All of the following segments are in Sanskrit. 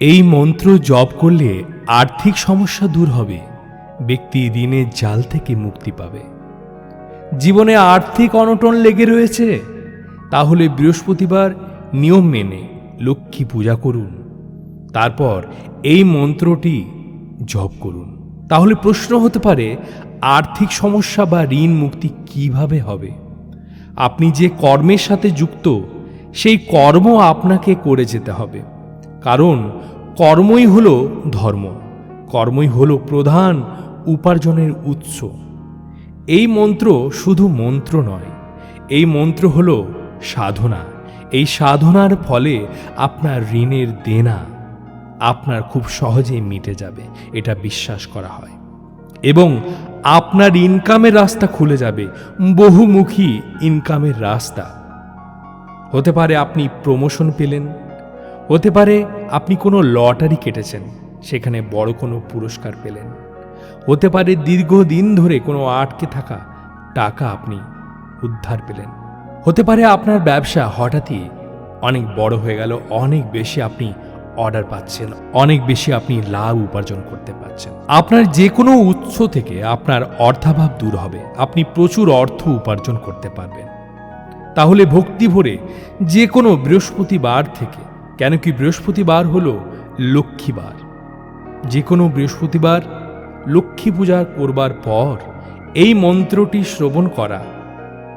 এই মন্ত্র জপ করলে আর্থিক সমস্যা দূর হবে। ব্যক্তি ঋণের জাল থেকে মুক্তি পাবে। জীবনে আর্থিক অনটন লেগে রয়েছে। তাহলে বৃহস্পতিবার নিয়ম মেনে লক্ষ্মী পূজা করুন। তারপর এই মন্ত্রটি জপ করুন। তাহলে প্রশ্ন হতে পারে, আর্থিক সমস্যা বা ঋণ মুক্তি কীভাবে হবে? আপনি যে কর্মের সাথে যুক্ত, সেই কর্ম আপনাকে করে যেতে হবে। কারণ কর্মই হলো ধর্ম, কর্মই হলো প্রধান উপার্জনের উৎস। এই মন্ত্র শুধু মন্ত্র নয়, এই মন্ত্র হলো সাধনা। এই সাধনার ফলে আপনার ঋণের দেনা আপনার খুব সহজেই মিটে যাবে, এটা বিশ্বাস করা হয়। এবং আপনার ইনকামের রাস্তা খুলে যাবে, বহুমুখী ইনকামের রাস্তা। হতে পারে আপনি প্রমোশন পেলেন হতে পারে আপনি কোনো লটারি কেটেছেন, সেখানে বড় কোনো পুরস্কার পেলেন। হতে পারে দীর্ঘদিন ধরে কোনো আটকে থাকা টাকা আপনি উদ্ধার পেলেন। হতে পারে আপনার ব্যবসা হঠাৎই অনেক বড় হয়ে গেল, অনেক বেশি আপনি অর্ডার পাচ্ছেন, অনেক বেশি আপনি লাভ উপার্জন করতে পারছেন আপনার যে কোনো উৎস থেকে আপনার অর্থাভাব দূর হবে, আপনি প্রচুর অর্থ উপার্জন করতে পারবেন। তাহলে ভক্তি ভরে যে কোনো বৃহস্পতিবার থেকে কেন কি বৃহস্পতিবার হল লক্ষ্মীবার? যে কোনো বৃহস্পতিবার লক্ষ্মী পূজা করবার পর এই মন্ত্রটি শ্রবণ করা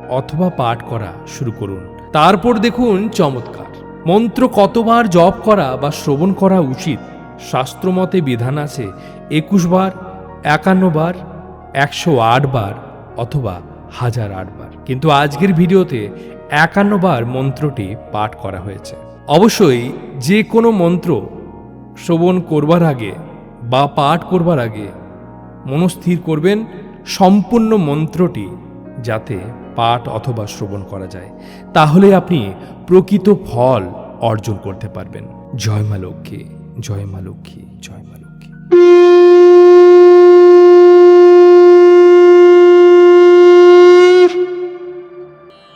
অথবা পাঠ করা শুরু করুন। তারপর দেখুন চমৎকার। মন্ত্র কতবার জপ করা বা শ্রবণ করা উচিত শাস্ত্রমতে বিধান আছে একুশ বার, একান্ন বার, একশো আট বার অথবা হাজার আট বার। কিন্তু আজকের ভিডিওতে একান্ন বার মন্ত্রটি পাঠ করা হয়েছে। অবশ্যই যে কোনো মন্ত্র শ্রবণ করবার আগে বা পাঠ করবার আগে মনস্থির করবেন সম্পূর্ণ মন্ত্রটি যাতে পাঠ অথবা শ্রবণ করা যায়। তাহলে আপনি প্রকৃত ফল অর্জন করতে পারবেন। জয় মা লক্ষ্মী, জয় মা লক্ষ্মী, জয় মা লক্ষ্মী।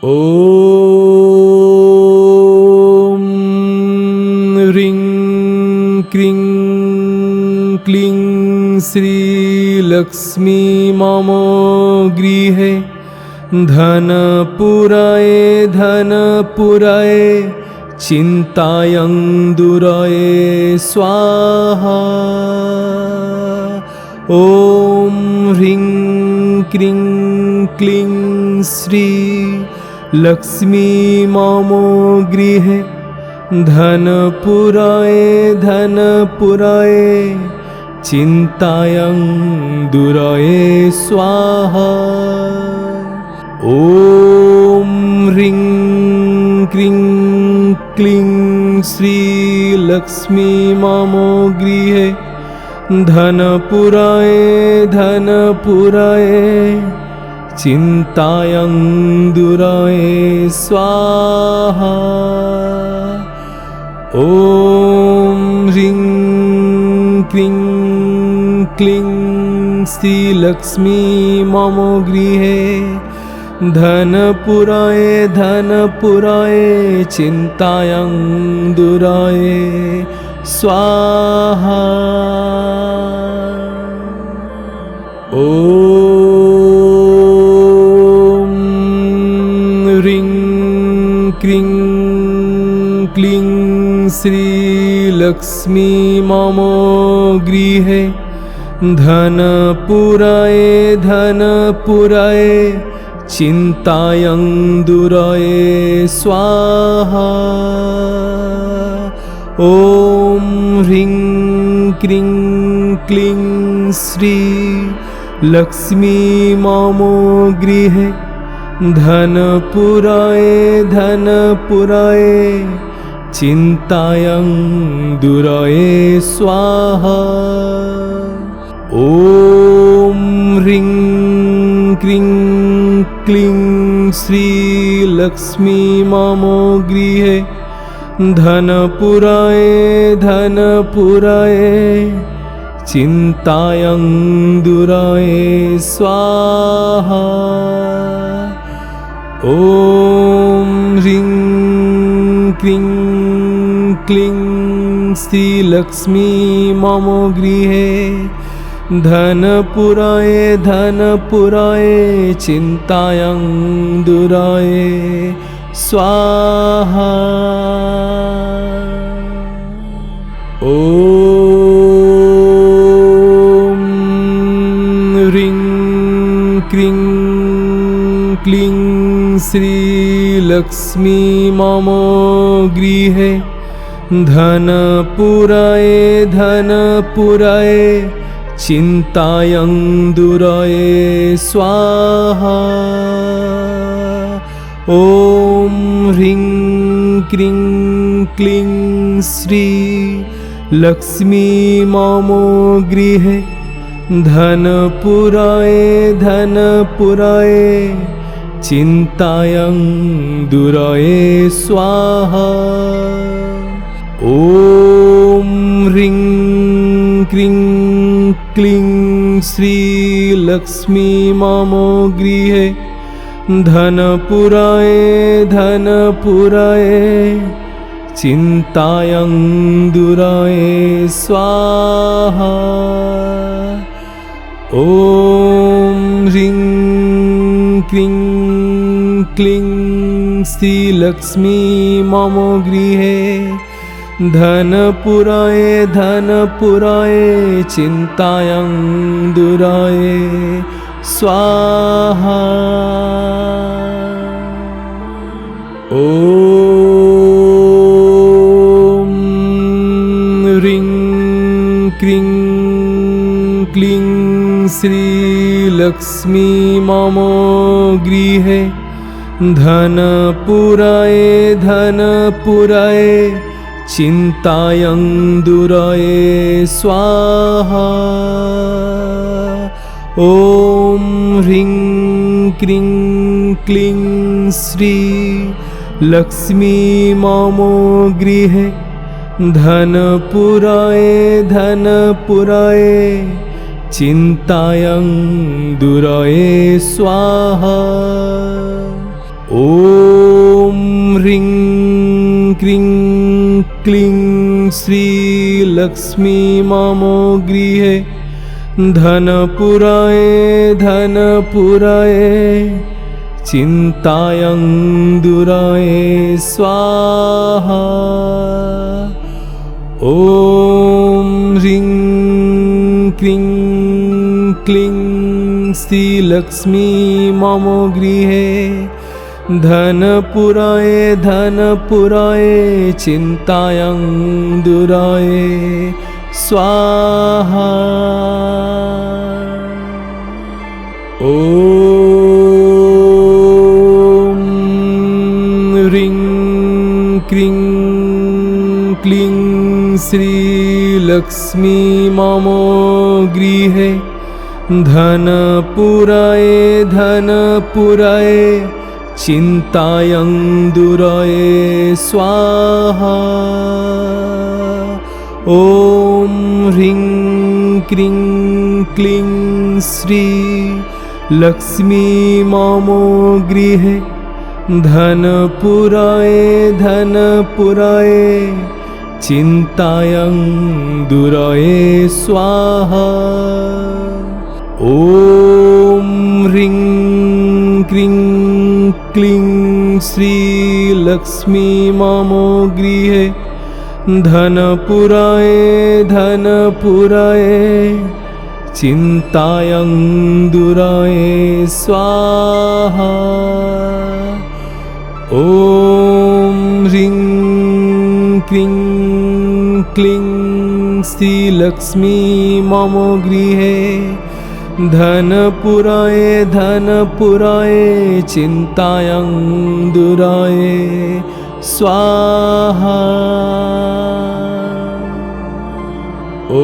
ॐ श्रीलक्ष्मी मम गृहे धनपुराय धनपुराय चिन्तायं दुराय स्वाहा। ॐ ह्रीं क्रीं क्लीं श्री लक्ष्मी मम गृहे धनपुराय धनपुराय चिन्तायं दुराय स्वाहा। ॐ ह्रीं क्रीं क्लीं श्रीलक्ष्मी मम गृहे। धनपुराय धनपुराय चिन्तायं दुराय स्वाहा ॐ ह्रीं क्रीं क्लीं श्रीलक्ष्मी मम गृहे धनपुराय धनपुराय चिन्तायं दुराय स्वाहा। ॐ श्रीलक्ष्मी मम गृहे धनपुराय धनपुराय चिन्तायं दुराय स्वाहा। ॐ ह्रीं क्रीं क्लीं श्री लक्ष्मी मम गृहे धनपुराय धनपुराय चिन्तायं दुराय स्वाहा। ॐ ह्रीं क्रीं क्लीं श्रीलक्ष्मी मम गृहे। धनपुराय धनपुराय चिन्तायं दुराय स्वाहा। ॐ ह्रीं क्रीं क्लीं श्रीलक्ष्मी मम गृहे। धनपुराय धनपुराय चिन्तायं दुराय। स्वाहा। ॐ क्रीं क्लीं श्रीलक्ष्मी मम गृहे धनपुराय धनपुराय चिन्तायं दुराय स्वाहा। ॐ ह्रीं क्रीं क्लीं श्री लक्ष्मी मम गृहे धनपुराय धनपुराय चिन्तायं दुराय स्वाहा। ॐ ह्रीं क्रीं क्लीं श्रीलक्ष्मी मम गृहे। धनपुराय धनपुराय चिन्तायं दुराय स्वाहा। ॐ ह्रीं क्रीं क्लीं श्रीलक्ष्मी मम गृहे। धनपुराय धनपुराय चिन्तायं दुराय। स्वाहा। ह्रीं क्रीं क्लीं श्रीलक्ष्मी मम गृहे धनपुराय धनपुराय चिन्तायं दुराय स्वाहा। ॐ ह्रीं क्रीं क्लीं श्री लक्ष्मी मम गृहे धनपुराय धनपुराय चिन्तायं दुराय स्वाहा। ॐ ह्रीं क्रीं क्लीं श्रीलक्ष्मी मम गृहे। धनपुराय धनपुराय चिन्तायं दुराय स्वाहा। ॐ श्रीलक्ष्मी मम गृहे। धनपुराय धनपुराय चिन्तायं दुराय। स्वाहा। ॐ ह्रीं क्रीं क्लीं श्रीलक्ष्मी मम गृहे धनपुराय धनपुराय चिन्तायं दुराय स्वाहा। ॐ ह्रीं क्रीं क्लीं श्री लक्ष्मी मम गृहे धनपुराय धनपुराय चिन्तायं दुराय स्वाहा ॐ ह्रीं क्रीं क्लीं श्रीलक्ष्मी मम गृहे धनपुराय धनपुराय चिन्तायं दुराय स्वाहा। ॐ ह्रीं क्रीं क्लीं श्रीलक्ष्मी मम गृहे धनपुराय धनपुराय चिन्तायं दुराय। स्वाहा। ॐ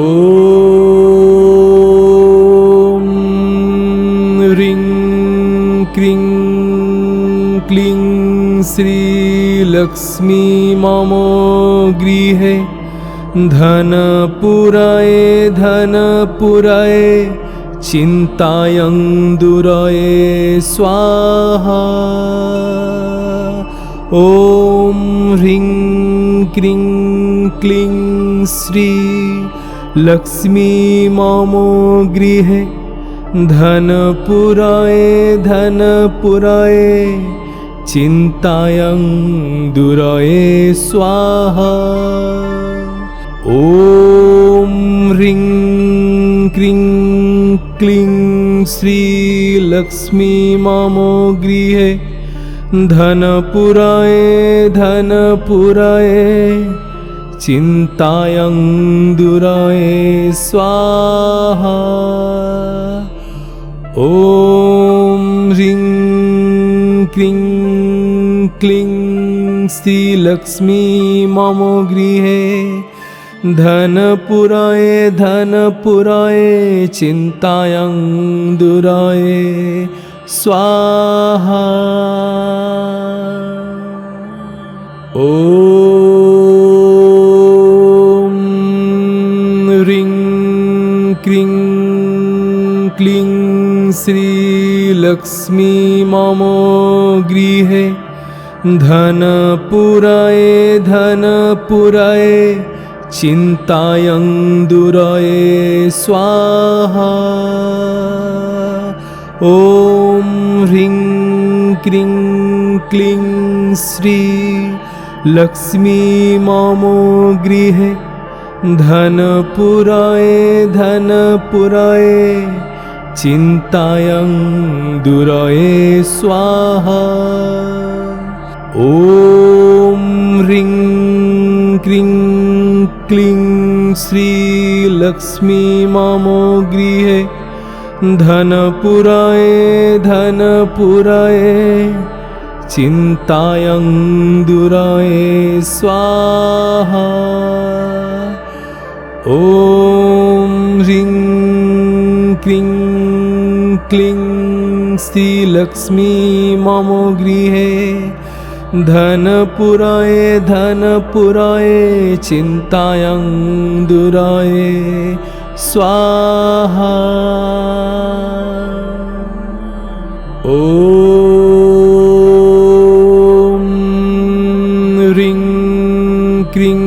ह्रीं क्रीं क्लीं श्रीलक्ष्मी मम गृहे। धनपुराय धनपुराय चिन्तायं दुराय स्वाहा। ॐ ह्रीं क्रीं क्लीं श्री लक्ष्मी मम गृहे धनपुराय धनपुराय चिन्तायं दुराय स्वाहा। ॐ ह्रीं क्रीं क्लीं श्रीलक्ष्मी मम गृहे। धनपुराय धनपुराय चिन्तायं दुराय स्वाहा। ॐ ह्रीं क्रीं क्लीं श्रीलक्ष्मी मम गृहे धनपुराय धनपुराय चिन्तायं दुराय। स्वाहा। ॐ क्रीं क्लीं श्रीलक्ष्मी मम गृहे। धनपुराय धनपुराय चिन्तायं दुराय स्वाहा। ॐ ह्रीं क्रीं क्लीं श्री लक्ष्मी मम गृहे धनपुराय धनपुराय चिन्तायं दुराय स्वाहा। ॐ ह्रीं क्रीं क्लीं श्रीलक्ष्मी मम गृहे धनपुराय धनपुराय चिन्तायं दुराय स्वाहा। ॐ ह्रीं क्रीं क्लीं श्रीलक्ष्मी मम गृहे धनपुराय धनपुराय चिन्तायं दुराय। स्वाहा। ॐ ह्रीं क्रीं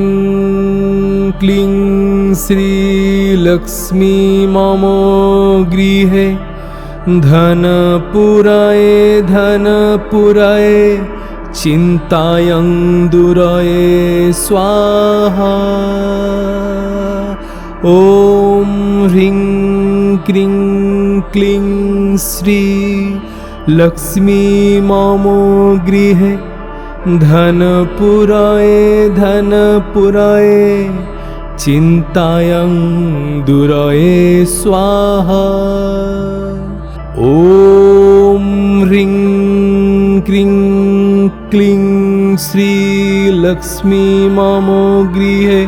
क्लीं श्रीलक्ष्मी मम गृहे। धनपुराय धनपुराय चिन्तायं दुराय स्वाहा। ॐ ह्रीं क्रीं क्लीं श्री लक्ष्मी मम गृहे धनपुराय धनपुराय चिन्तायं दुराय स्वाहा। ॐ ह्रीं क्रीं क्लीं श्रीलक्ष्मी मम गृहे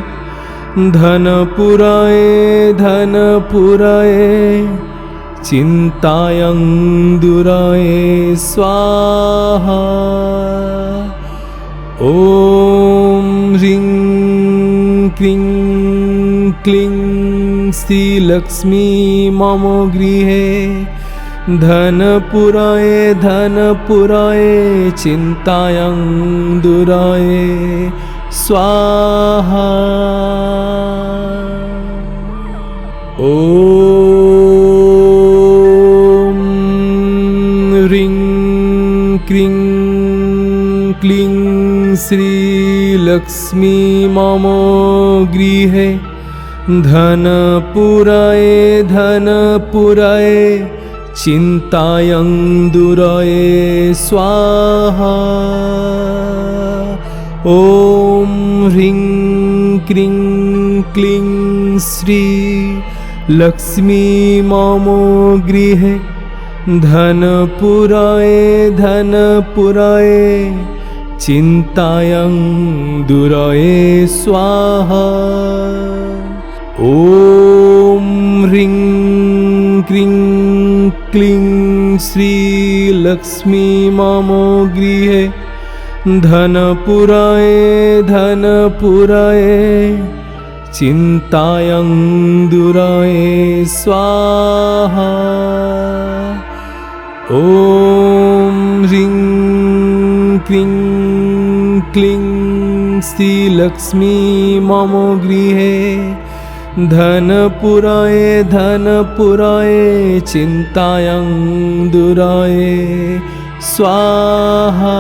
धनपुराय धनपुराय चिन्तायं दुराय स्वाहा। ॐ ह्रीं क्रीं क्लीं श्रीलक्ष्मी मम गृहे धनपुराय धनपुराय चिन्तायं दुराय। स्वाहा। ॐ ह्रीं क्रीं क्लीं श्रीलक्ष्मी मम गृहे। धनपुराय धनपुराय चिन्तायं दुराय स्वाहा। ॐ ह्रीं क्रीं क्लीं श्री लक्ष्मी मम गृहे धनपुराय धनपुराय चिन्तायं दुराय स्वाहा। ॐ ह्रीं क्रीं क्लीं श्रीलक्ष्मी मम गृहे धनपुराय धनपुराय चिन्तायं दुराय स्वाहा। ॐ ह्रीं क्रीं क्लीं श्रीलक्ष्मी मम गृहे धनपुराय धनपुराय चिन्तायं दुराय। स्वाहा।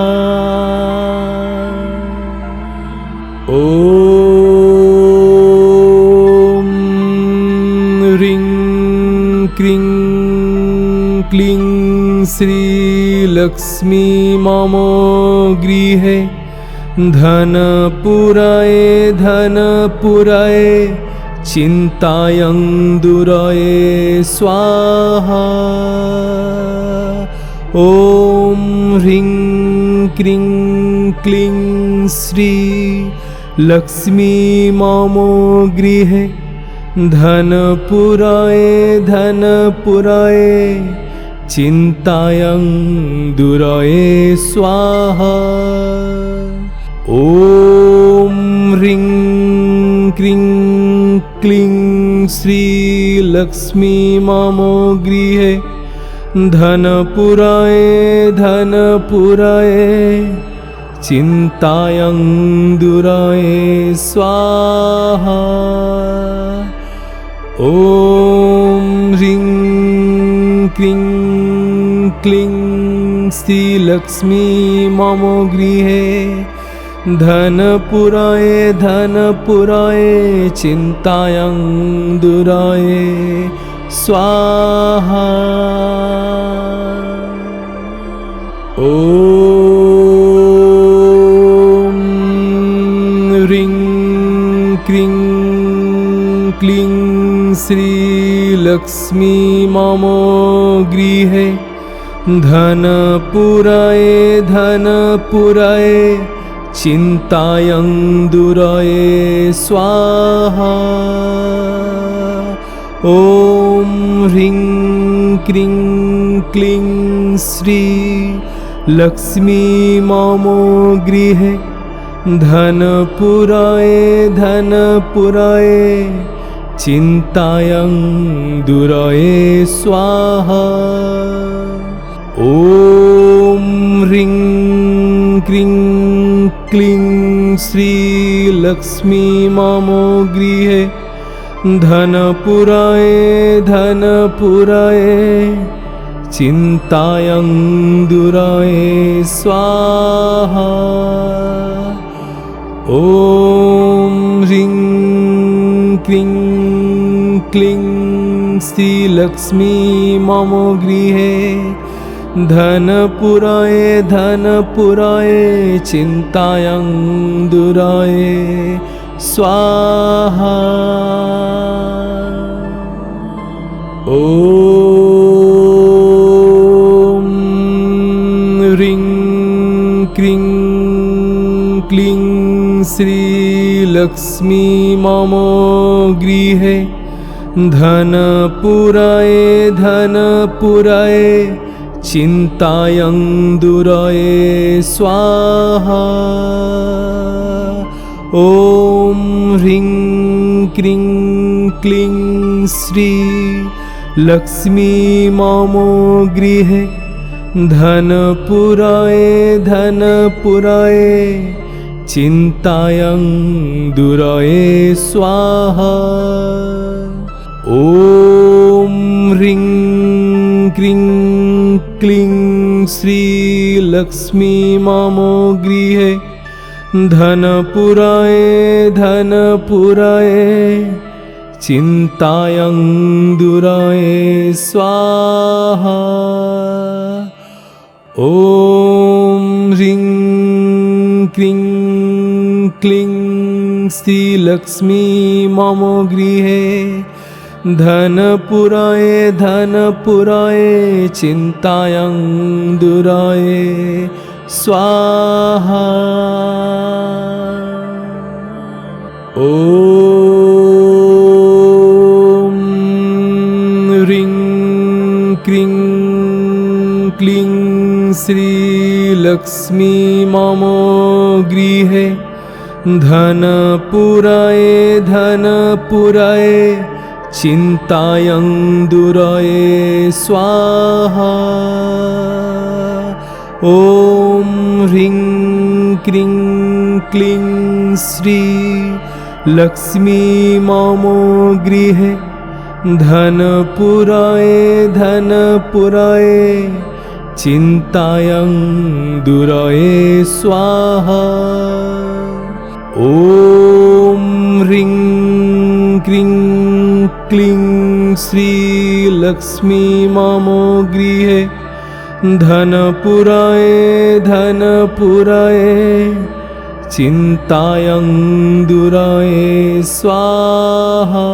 ॐ ह्रीं क्रीं क्लीं श्रीलक्ष्मी मम गृहे। धनपुराय धनपुराय चिन्तायं दुराय स्वाहा। ॐ ह्रीं क्रीं क्लीं श्री लक्ष्मी मम गृहे धनपुराय धनपुराय चिन्तायं दुराय स्वाहा। ॐ ह्रीं क्रीं क्लीं श्रीलक्ष्मी मम गृहे। धनपुराय धनपुराय चिन्तायं दुराय स्वाहा। ॐ ह्रीं क्रीं क्लीं श्रीलक्ष्मी मम गृहे धनपुराय धनपुराय चिन्तायं दुराय। स्वाहा। ॐ क्रीं क्लीं श्रीलक्ष्मी मम गृहे। धनपुराय धनपुराय चिन्तायं दुराय स्वाहा। ॐ ह्रीं क्रीं क्लीं श्री लक्ष्मी मम गृहे धनपुराय धनपुराय चिन्तायं दुराय स्वाहा। ॐ ह्रीं क्रीं क्लीं श्रीलक्ष्मी मम गृहे धनपुराय धनपुराय चिन्तायं दुराय स्वाहा। ॐ ह्रीं क्रीं क्लीं श्रीलक्ष्मी मम गृहे धनपुराय धनपुराय चिन्तायं दुराय। स्वाहा। ॐ ह्रीं क्रीं क्लीं श्रीलक्ष्मी मम गृहे। धनपुराय धनपुराय चिन्तायं दुराय स्वाहा। ॐ ह्रीं क्रीं क्लीं श्री लक्ष्मी मम गृहे धनपुराय धनपुराय चिन्तायं दुराय स्वाहा। ॐ ह्रीं क्रीं क्लीं श्रीलक्ष्मी मम गृहे धनपुराय धनपुराय चिन्तायं दुराय स्वाहा। ॐ ह्रीं क्रीं क्लीं श्रीलक्ष्मी मम गृहे धनपुराय धनपुराय चिन्तायं दुराय। स्वाहा। ॐ ह्रीं क्रीं क्लीं श्रीलक्ष्मी मम गृहे। धनपुराय धनपुराय चिन्तायं दुराय स्वाहा। ॐ ह्रीं क्रीं क्लीं श्री लक्ष्मी मम गृहे धनपुराय धनपुराय चिन्तायं दुराय स्वाहा। ॐ ह्रीं क्रीं क्लीं श्रीलक्ष्मी मम गृहे धनपुराय धनपुराय चिन्तायं दुराय स्वाहा